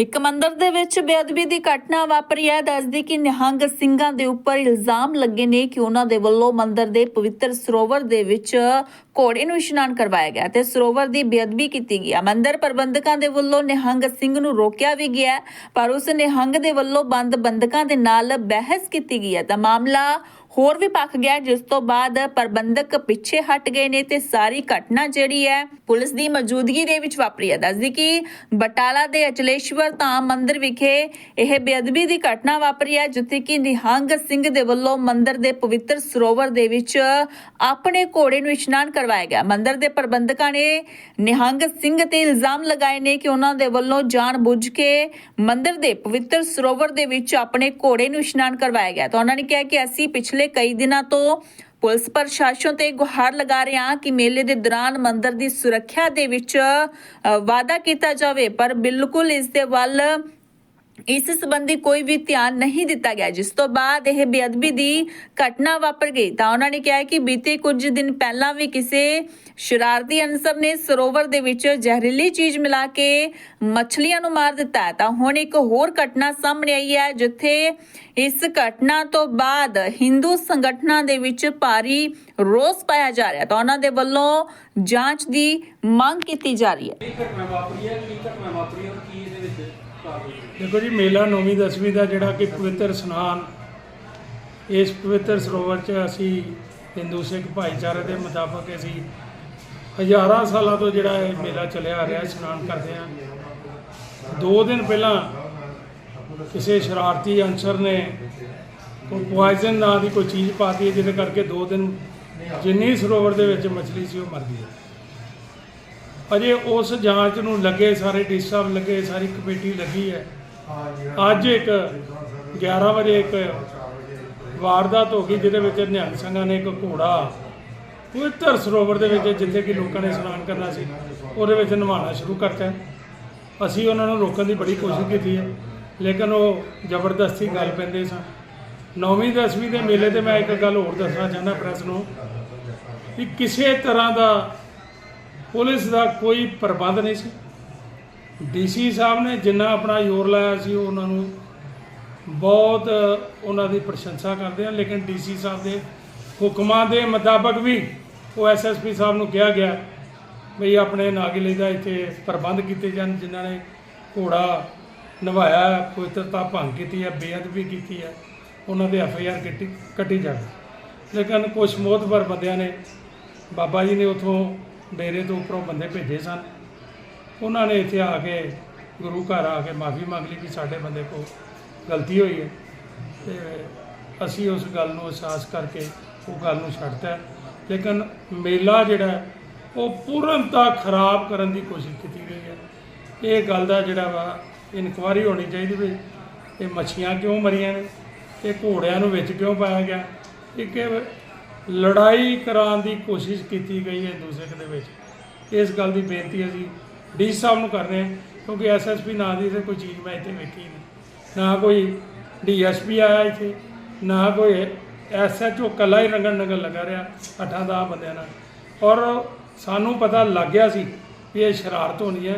ਇੱਕ ਮੰਦਿਰ ਦੇ ਵਿੱਚ ਬੇਅਦਬੀ ਦੀ ਘਟਨਾ ਵਾਪਰੀ ਹੈ। ਦੱਸਦੀ ਕਿ ਨਿਹੰਗ ਸਿੰਘਾਂ ਦੇ ਉੱਪਰ ਇਲਜ਼ਾਮ ਲੱਗੇ ਨੇ ਕਿ ਉਹਨਾਂ ਦੇ ਵੱਲੋਂ ਮੰਦਿਰ ਦੇ ਪਵਿੱਤਰ ਸਰੋਵਰ ਦੇ ਵਿੱਚ ਘੋੜੇ ਨੂੰ ਇਸ਼ਨਾਨ ਕਰਵਾਇਆ ਗਿਆ ਤੇ ਸਰੋਵਰ ਦੀ ਬੇਅਦਬੀ ਕੀਤੀ ਗਈ ਹੈ। ਮੰਦਿਰ ਪ੍ਰਬੰਧਕਾਂ ਦੇ ਵੱਲੋਂ ਨਿਹੰਗ ਸਿੰਘ ਨੂੰ ਰੋਕਿਆ ਵੀ ਗਿਆ ਪਰ ਉਸ ਨਿਹੰਗ ਦੇ ਵੱਲੋਂ ਬੰਦ ਬੰਦਕਾਂ ਦੇ ਨਾਲ ਬਹਿਸ ਕੀਤੀ ਗਈ ਹੈ। ਤਾਂ ਮਾਮਲਾ ਹੋਰ ਵੀ ਪੱਕ ਗਿਆ, ਜਿਸ ਤੋਂ ਬਾਅਦ ਪ੍ਰਬੰਧਕ ਪਿੱਛੇ ਹਟ ਗਏ ਨੇ ਤੇ ਸਾਰੀ ਘਟਨਾ ਜਿਹੜੀ ਹੈ ਪੁਲਿਸ ਦੀ ਮੌਜੂਦਗੀ ਦੇ ਵਿੱਚ ਵਾਪਰੀ ਹੈ। ਦੱਸਦੀ ਕਿ ਬਟਾਲਾ ਦੇ ਅਚਲੇਸ਼ਵਰ ਧਾਮ ਮੰਦਿਰ ਵਿਖੇ ਇਹ ਬੇਅਦਬੀ ਦੀ ਘਟਨਾ ਵਾਪਰੀ ਹੈ, ਜਿੱਥੇ ਕਿ ਨਿਹੰਗ ਸਿੰਘ ਦੇ ਵੱਲੋਂ ਮੰਦਿਰ ਦੇ ਪਵਿੱਤਰ ਸਰੋਵਰ ਦੇ ਵਿੱਚ ਆਪਣੇ ਘੋੜੇ ਨੂੰ ਇਸ਼ਨਾਨ ਕਰਵਾਇਆ ਗਿਆ। ਮੰਦਿਰ ਦੇ ਪ੍ਰਬੰਧਕਾਂ ਨੇ ਨਿਹੰਗ ਸਿੰਘ ਤੇ ਇਲਜ਼ਾਮ ਲਗਾਏ ਨੇ ਕਿ ਉਹਨਾਂ ਦੇ ਵੱਲੋਂ ਜਾਣਬੁੱਝ ਕੇ ਮੰਦਿਰ ਦੇ ਪਵਿੱਤਰ ਸਰੋਵਰ ਦੇ ਵਿੱਚ ਆਪਣੇ ਘੋੜੇ ਨੂੰ ਇਸ਼ਨਾਨ ਕਰਵਾਇਆ ਗਿਆ। ਤਾਂ ਉਹਨਾਂ ਨੇ ਕਿਹਾ ਕਿ ਅਸੀਂ ਪਿਛਲੇ ਕਈ ਦਿਨਾਂ ਤੋਂ ਪੁਲਿਸ ਪ੍ਰਸ਼ਾਸਨ ਤੇ ਗੁਹਾਰ ਲਗਾ ਰਿਹਾ ਕਿ ਮੇਲੇ ਦੇ ਦੌਰਾਨ ਮੰਦਿਰ ਦੀ ਸੁਰੱਖਿਆ ਦੇ ਵਿੱਚ ਅ, ਵਾਅਦਾ ਕੀਤਾ ਜਾਵੇ। ਪਰ ਬਿਲਕੁਲ ਇਸ ਦੇ ਵੱਲ ਇਸ ਸੰਬੰਧੀ ਕੋਈ ਵੀ ਧਿਆਨ ਨਹੀਂ ਦਿੱਤਾ ਗਿਆ। ਜਿਸ ਤੋਂ ਬਾਅਦ ਇਹ ਬੇਅਦਬੀ ਦੀ ਘਟਨਾ ਵਾਪਰ ਗਈ, ਤਾਂ ਉਹਨਾਂ ਨੇ ਕਿਹਾ ਕਿ ਬੀਤੇ ਕੁਝ ਦਿਨ ਪਹਿਲਾਂ ਵੀ ਕਿਸੇ ਸ਼ਰਾਰਤੀ ਅਨਸਰ ਨੇ ਸਰੋਵਰ ਦੇ ਵਿੱਚ ਜ਼ਹਿਰੀਲੀ ਚੀਜ਼ ਮਿਲਾ ਕੇ ਮੱਛਲੀਆਂ ਨੂੰ ਮਾਰ ਦਿੱਤਾ ਹੈ। ਤਾਂ ਹੁਣ ਇੱਕ ਹੋਰ ਘਟਨਾ ਸਾਹਮਣੇ ਆਈ ਹੈ, ਜਿੱਥੇ ਇਸ ਘਟਨਾ ਤੋਂ ਬਾਅਦ ਹਿੰਦੂ ਸੰਗਠਨਾਂ ਦੇ ਵਿੱਚ ਭਾਰੀ ਰੋਸ ਪਾਇਆ ਜਾ ਰਿਹਾ ਤਾਂ ਉਹਨਾਂ ਦੇ ਵੱਲੋਂ ਜਾਂਚ ਦੀ ਮੰਗ ਕੀਤੀ ਜਾ ਰਹੀ ਹੈ। ਕੀ ਘਟਨਾ ਵਾਪਰੀ ਹੈ? ਕੀ ਘਟਨਾ ਵਾਪਰੀ ਹੈ? ਕੀ ਇਹਦੇ ਵਿੱਚ? ਦੇਖੋ ਜੀ, ਮੇਲਾ ਨੌਵੀਂ, ਦਸਵੀਂ ਦਾ ਜਿਹੜਾ ਕਿ ਪਵਿੱਤਰ ਇਸ਼ਨਾਨ ਇਸ ਪਵਿੱਤਰ ਸਰੋਵਰ 'ਚ ਅਸੀਂ ਹਿੰਦੂ ਸਿੱਖ ਭਾਈਚਾਰੇ ਦੇ ਮੁਤਾਬਕ ਅਸੀਂ ਹਜ਼ਾਰਾਂ ਸਾਲਾਂ ਤੋਂ ਜਿਹੜਾ ਇਹ ਮੇਲਾ ਚੱਲਿਆ ਆ ਰਿਹਾ, ਇਸ਼ਨਾਨ ਕਰਦੇ ਆ। ਦੋ ਦਿਨ ਪਹਿਲਾਂ ਕਿਸੇ ਸ਼ਰਾਰਤੀ ਅਨਸਰ ਨੇ ਕੋਈ ਪੋਇਜ਼ਨ ਨਾਂ ਦੀ ਕੋਈ ਚੀਜ਼ ਪਾਤੀ ਹੈ ਜਿਹਦੇ ਕਰਕੇ ਦੋ ਦਿਨ ਜਿੰਨੀ ਸਰੋਵਰ ਦੇ ਵਿੱਚ ਮੱਛਲੀ ਸੀ, ਉਹ ਮਰ ਗਈ। ਹੈ ਅਜੇ ਉਸ ਜਾਂਚ ਨੂੰ ਲੱਗੇ ਸਾਰੇ ਡੀ ਸਾਹਿਬ ਲੱਗੇ ਸਾਰੀ ਕਮੇਟੀ ਲੱਗੀ ਹੈ। ਅੱਜ ਇੱਕ 11 ਵਜੇ ਇੱਕ ਵਾਰਦਾਤ ਹੋ ਗਈ ਜਿਹਦੇ ਵਿੱਚ ਨਿਹੰਗ ਸਿੰਘਾਂ ਨੇ ਇੱਕ ਘੋੜਾ ਪਵਿੱਤਰ ਸਰੋਵਰ ਦੇ ਵਿੱਚ ਜਿੱਥੇ ਕਿ ਲੋਕਾਂ ਨੇ ਇਸ਼ਨਾਨ ਕਰਨਾ ਸੀ ਉਹਦੇ ਵਿੱਚ ਨਹਾਉਣਾ ਸ਼ੁਰੂ ਕਰਤਾ। ਅਸੀਂ ਉਹਨਾਂ ਨੂੰ ਰੋਕਣ ਦੀ ਬੜੀ ਕੋਸ਼ਿਸ਼ ਕੀਤੀ ਹੈ ਲੇਕਿਨ ਉਹ ਜ਼ਬਰਦਸਤੀ ਗੱਲ ਪੈਂਦੇ ਸਨ। ਨੌਵੀਂ ਦਸਵੀਂ ਦੇ ਮੇਲੇ ਤੇ ਮੈਂ ਇੱਕ ਗੱਲ ਹੋਰ ਦੱਸਣਾ ਚਾਹੁੰਦਾ ਪ੍ਰੈਸ ਨੂੰ ਕਿ ਕਿਸੇ ਤਰ੍ਹਾਂ ਦਾ ਪੁਲਿਸ ਦਾ ਕੋਈ ਪ੍ਰਬੰਧ ਨਹੀਂ ਸੀ। ਡੀਸੀ ਸਾਹਿਬ ਨੇ ਜਿੰਨਾ ਆਪਣਾ ਜ਼ੋਰ ਲਾਇਆ ਸੀ, ਉਹਨਾਂ ਨੂੰ ਬਹੁਤ ਉਹਨਾਂ ਦੀ ਪ੍ਰਸ਼ੰਸਾ ਕਰਦੇ ਹਾਂ ਲੇਕਿਨ ਡੀਸੀ ਸਾਹਿਬ ਦੇ ਹੁਕਮਾਂ ਦੇ ਮੁਤਾਬਕ ਵੀ ਉਹ ਐਸਐਸਪੀ ਸਾਹਿਬ ਨੂੰ ਕਿਹਾ ਗਿਆ ਵੀ ਆਪਣੇ ਨਾਗਿਲੇ ਦਾ ਇੱਥੇ ਪ੍ਰਬੰਧ ਕੀਤੇ ਜਾਣ, ਜਿਨ੍ਹਾਂ ਨੇ ਘੋੜਾ ਨਵਾਇਆ, ਪਵਿੱਤਰਤਾ ਭੰਗ ਕੀਤੀ ਹੈ, ਬੇਅਦਬੀ ਕੀਤੀ ਹੈ, ਉਹਨਾਂ ਦੇ ਐਫ ਆਈ ਆਰ ਕੱਟੀ ਕੱਟੀ ਜਾਵੇ। ਲੇਕਿਨ ਕੁਝ ਮੋਤਬਰ ਬੰਦਿਆਂ ਨੇ, ਬਾਬਾ ਜੀ ਨੇ ਉਥੋਂ ਡੇਰੇ ਤੋਂ ਉੱਪਰੋਂ ਬੰਦੇ ਭੇਜੇ ਸਨ। ਉਹਨਾਂ ਨੇ ਇੱਥੇ ਆ ਕੇ ਗੁਰੂ ਘਰ ਆ ਕੇ ਮਾਫੀ ਮੰਗ ਲਈ ਕਿ ਸਾਡੇ ਬੰਦੇ ਕੋਲ ਗਲਤੀ ਹੋਈ ਹੈ। ਤੇ ਅਸੀਂ ਉਸ ਗੱਲ ਨੂੰ ਅਹਿਸਾਸ ਕਰਕੇ ਉਹ ਗੱਲ ਨੂੰ ਛੱਡਤਾ। ਲੇਕਿਨ ਮੇਲਾ ਜਿਹੜਾ ਉਹ ਪੂਰਨਤਾ ਖਰਾਬ ਕਰਨ ਦੀ ਕੋਸ਼ਿਸ਼ ਕੀਤੀ ਗਈ ਹੈ। ਇਹ ਗੱਲ ਦਾ ਜਿਹੜਾ ਵਾ ਇਨਕੁਆਰੀ ਹੋਣੀ ਚਾਹੀਦੀ ਵੀ ਇਹ ਮੱਛੀਆਂ ਕਿਉਂ ਮਰੀਆਂ ਨੇ? ਇਹ ਘੋੜਿਆਂ ਨੂੰ ਵਿੱਚ ਕਿਉਂ ਪਾਇਆ ਗਿਆ? ਇੱਕ ਲੜਾਈ ਕਰਾਉਣ ਦੀ ਕੋਸ਼ਿਸ਼ ਕੀਤੀ ਗਈ ਹੈ ਦੂਸਰੇ ਦੇ ਵਿੱਚ। ਇਸ ਗੱਲ ਦੀ ਬੇਨਤੀ ਅਸੀਂ ਡੀ ਸਾਹਿਬ ਨੂੰ ਕਰ ਰਹੇ ਹਾਂ, ਕਿਉਂਕਿ ਐਸਐਸਪੀ ਨਾਂ ਦੀ ਤੇ ਕੋਈ ਚੀਜ਼ ਮੈਂ ਇੱਥੇ ਵੇਖੀ ਨਹੀਂ। ਨਾ ਕੋਈ ਡੀਐਸਪੀ ਆਇਆ ਇੱਥੇ, ਨਾ ਕੋਈ ਐਸਐਚਓ ਕੱਲਾ ਹੀ ਰੰਗਣ ਨੰਗਣ ਲੱਗਾ ਰਿਹਾ, ਅੱਠਾਂ ਦਾ ਬੰਦਿਆਂ ਨਾਲ। ਔਰ ਸਾਨੂੰ ਪਤਾ ਲੱਗ ਗਿਆ ਸੀ ਵੀ ਇਹ ਸ਼ਰਾਰਤ ਹੋਣੀ ਹੈ।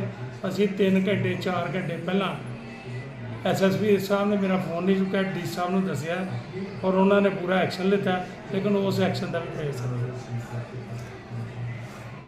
ਅਸੀਂ 3 ਘੰਟੇ 4 ਘੰਟੇ ਪਹਿਲਾਂ ਐਸਐਸਪੀ ਸਾਹਿਬ ਨੇ ਮੇਰਾ ਫੋਨ ਨਹੀਂ ਚੁੱਕਿਆ, ਡੀ ਸਾਹਿਬ ਨੂੰ ਦੱਸਿਆ ਔਰ ਉਹਨਾਂ ਨੇ ਪੂਰਾ ਐਕਸ਼ਨ ਲਿੱਤਾ, ਲੇਕਿਨ ਉਸ ਐਕਸ਼ਨ ਦਾ ਵੀ ਕੋਈ ਅਸਰ